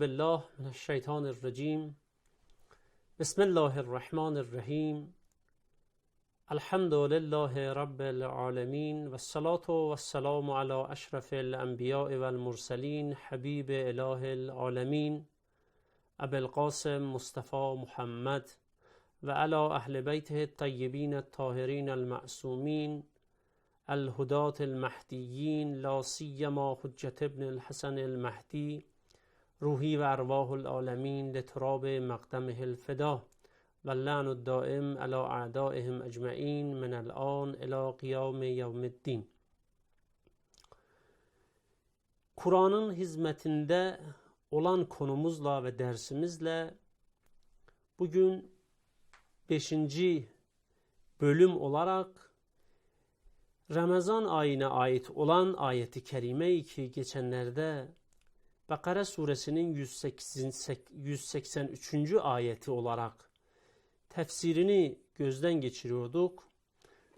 بالله من الشیطان الرجیم. بسم الله الرحمن الرحیم. الحمد لله رب العالمین والصلاة والسلام على اشرف الانبیاء والمرسلین حبیب اله العالمین. ابو القاسم مصطفى محمد و علی اهل بیته الطیبین الطاهرین المعصومین. الهدات المهدیین لا سیما حجت ابن الحسن المهدی. روحی و ارواح العالمین لتراب مقدمه الفدا و اللعن الدائم على اعدائهم اجمعین من الان الى قیام yevm الدین Kur'an'ın hizmetinde olan konumuzla ve dersimizle bugün 5. bölüm olarak Ramazan ayına ait olan ayeti kerime ki geçenlerde Bakara suresinin 183. ayeti olarak tefsirini gözden geçiriyorduk.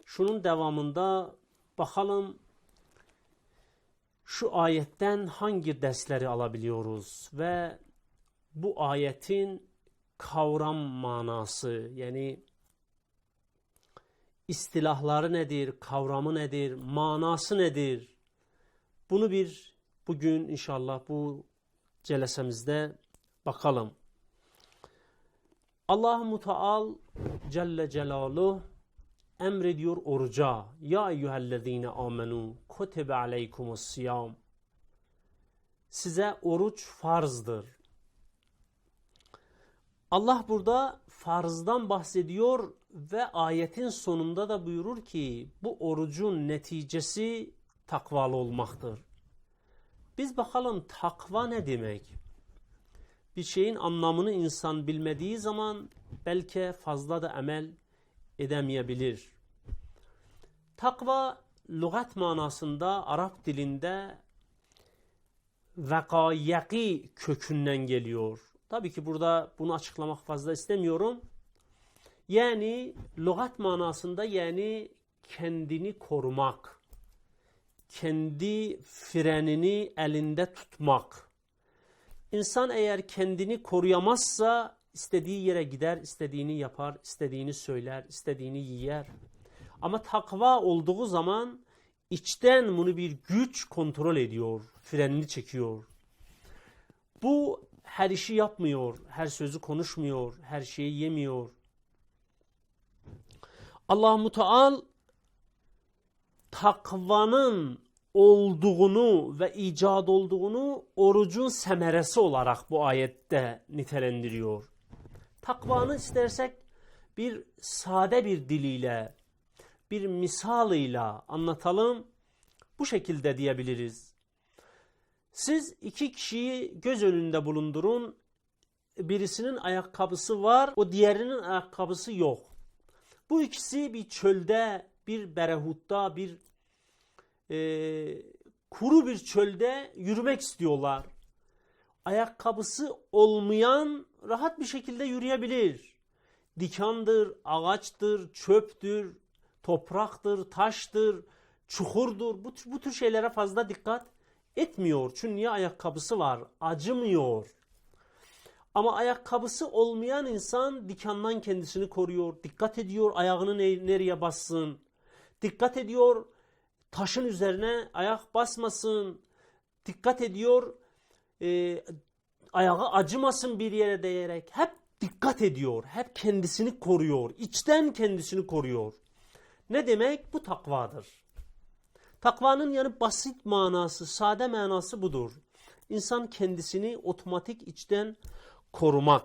Şunun devamında bakalım şu ayetten hangi dersleri alabiliyoruz ve bu ayetin kavram manası yani istilahları nedir, kavramı nedir, manası nedir? Bunu bir bugün inşallah bu celesemizde bakalım. Allah Muteal Celle Celaluhu emrediyor oruca. Ya eyyühellezine amenu kutibe aleykumus siyam. Size oruç farzdır. Allah burada farzdan bahsediyor ve ayetin sonunda da buyurur ki bu orucun neticesi takvalı olmaktır. Biz bakalım takva ne demek? Bir şeyin anlamını insan bilmediği zaman belki fazla da emel edemeyebilir. Takva lügat manasında Arap dilinde vekayaki kökünden geliyor. Tabii ki burada bunu açıklamak fazla istemiyorum. Yani lügat manasında yani kendini korumak kendi frenini elinde tutmak. İnsan eğer kendini koruyamazsa istediği yere gider, istediğini yapar, istediğini söyler, istediğini yiyer. Ama takva olduğu zaman içten bunu bir güç kontrol ediyor, frenini çekiyor. Bu her işi yapmıyor, her sözü konuşmuyor, her şeyi yemiyor. Allah Muteal takvanın olduğunu ve icat olduğunu orucun semeresi olarak bu ayette nitelendiriyor. Takvanı istersek bir sade bir diliyle, bir misalıyla anlatalım. Bu şekilde diyebiliriz. Siz iki kişiyi göz önünde bulundurun. Birisinin ayakkabısı var, o diğerinin ayakkabısı yok. Bu ikisi bir çölde bir berehutta, bir e, kuru bir çölde yürümek istiyorlar. Ayakkabısı olmayan rahat bir şekilde yürüyebilir. Dikandır, ağaçtır, çöptür, topraktır, taştır, çukurdur. Bu, bu tür şeylere fazla dikkat etmiyor. Çünkü niye ayakkabısı var? Acımıyor. Ama ayakkabısı olmayan insan dikandan kendisini koruyor. Dikkat ediyor ayağını nereye bassın. Dikkat ediyor taşın üzerine ayak basmasın. Dikkat ediyor e, ayağı acımasın bir yere değerek. Hep dikkat ediyor. Hep kendisini koruyor. İçten kendisini koruyor. Ne demek? Bu takvadır. Takvanın yani basit manası, sade manası budur. İnsan kendisini otomatik içten korumak.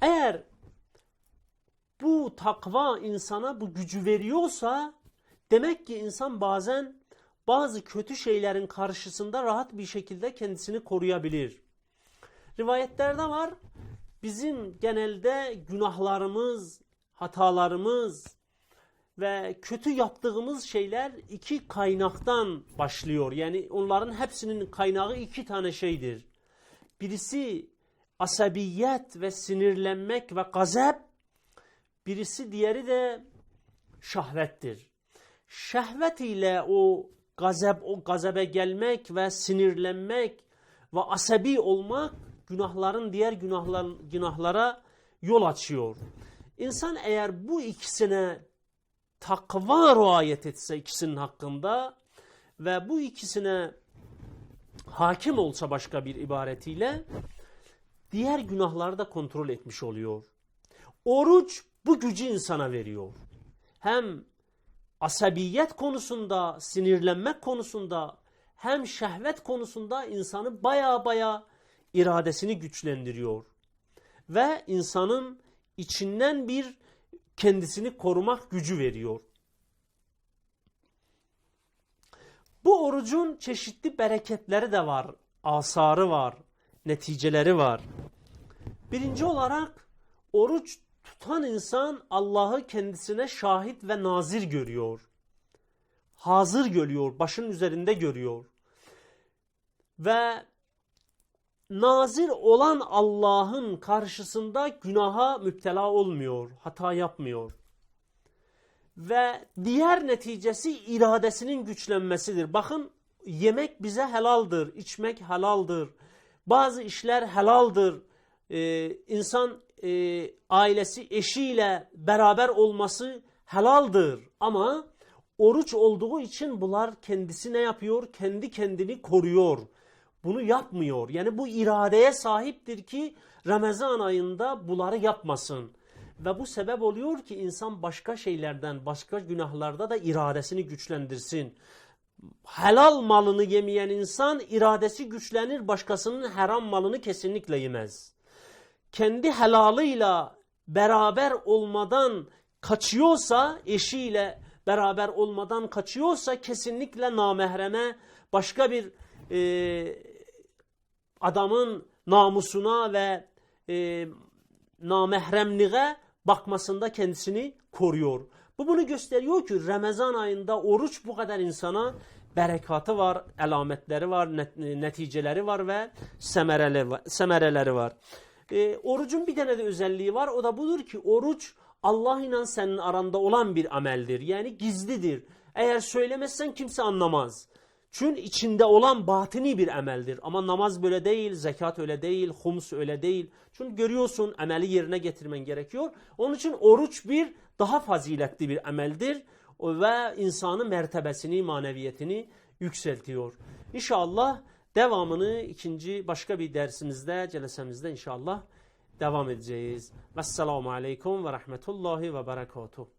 Eğer bu takva insana bu gücü veriyorsa demek ki insan bazen bazı kötü şeylerin karşısında rahat bir şekilde kendisini koruyabilir. Rivayetlerde var bizim genelde günahlarımız, hatalarımız ve kötü yaptığımız şeyler iki kaynaktan başlıyor. Yani onların hepsinin kaynağı iki tane şeydir. Birisi asabiyet ve sinirlenmek ve gazep. Birisi diğeri de şahvettir. Şehvet ile o gazep, o gazebe gelmek ve sinirlenmek ve asabi olmak günahların diğer günahlar, günahlara yol açıyor. İnsan eğer bu ikisine takva riayet etse ikisinin hakkında ve bu ikisine hakim olsa başka bir ibaretiyle diğer günahları da kontrol etmiş oluyor. Oruç bu gücü insana veriyor. Hem asabiyet konusunda, sinirlenmek konusunda hem şehvet konusunda insanı baya baya iradesini güçlendiriyor. Ve insanın içinden bir kendisini korumak gücü veriyor. Bu orucun çeşitli bereketleri de var, asarı var, neticeleri var. Birinci olarak oruç tutan insan Allah'ı kendisine şahit ve nazir görüyor. Hazır görüyor, başın üzerinde görüyor. Ve nazir olan Allah'ın karşısında günaha müptela olmuyor, hata yapmıyor. Ve diğer neticesi iradesinin güçlenmesidir. Bakın yemek bize helaldir, içmek helaldir. Bazı işler helaldir. Ee, insan e, ailesi eşiyle beraber olması helaldir. Ama oruç olduğu için bunlar kendisi ne yapıyor? Kendi kendini koruyor. Bunu yapmıyor. Yani bu iradeye sahiptir ki Ramazan ayında bunları yapmasın. Ve bu sebep oluyor ki insan başka şeylerden, başka günahlarda da iradesini güçlendirsin. Helal malını yemeyen insan iradesi güçlenir, başkasının haram malını kesinlikle yemez. Kendi helalıyla beraber olmadan kaçıyorsa, eşiyle beraber olmadan kaçıyorsa kesinlikle namehreme, başka bir e, adamın namusuna ve e, namehremliğe bakmasında kendisini koruyor. Bu bunu gösteriyor ki Ramazan ayında oruç bu kadar insana berekatı var, elametleri var, net, neticeleri var ve semereleri var. E, orucun bir tane de özelliği var. O da budur ki oruç Allah ile senin aranda olan bir ameldir. Yani gizlidir. Eğer söylemezsen kimse anlamaz. Çünkü içinde olan batini bir emeldir. Ama namaz böyle değil, zekat öyle değil, hums öyle değil. Çünkü görüyorsun emeli yerine getirmen gerekiyor. Onun için oruç bir daha faziletli bir emeldir. Ve insanın mertebesini, maneviyetini yükseltiyor. İnşallah devamını ikinci başka bir dersimizde, celesemizde inşallah devam edeceğiz. Vesselamu Aleyküm ve Rahmetullahi ve Berekatuhu.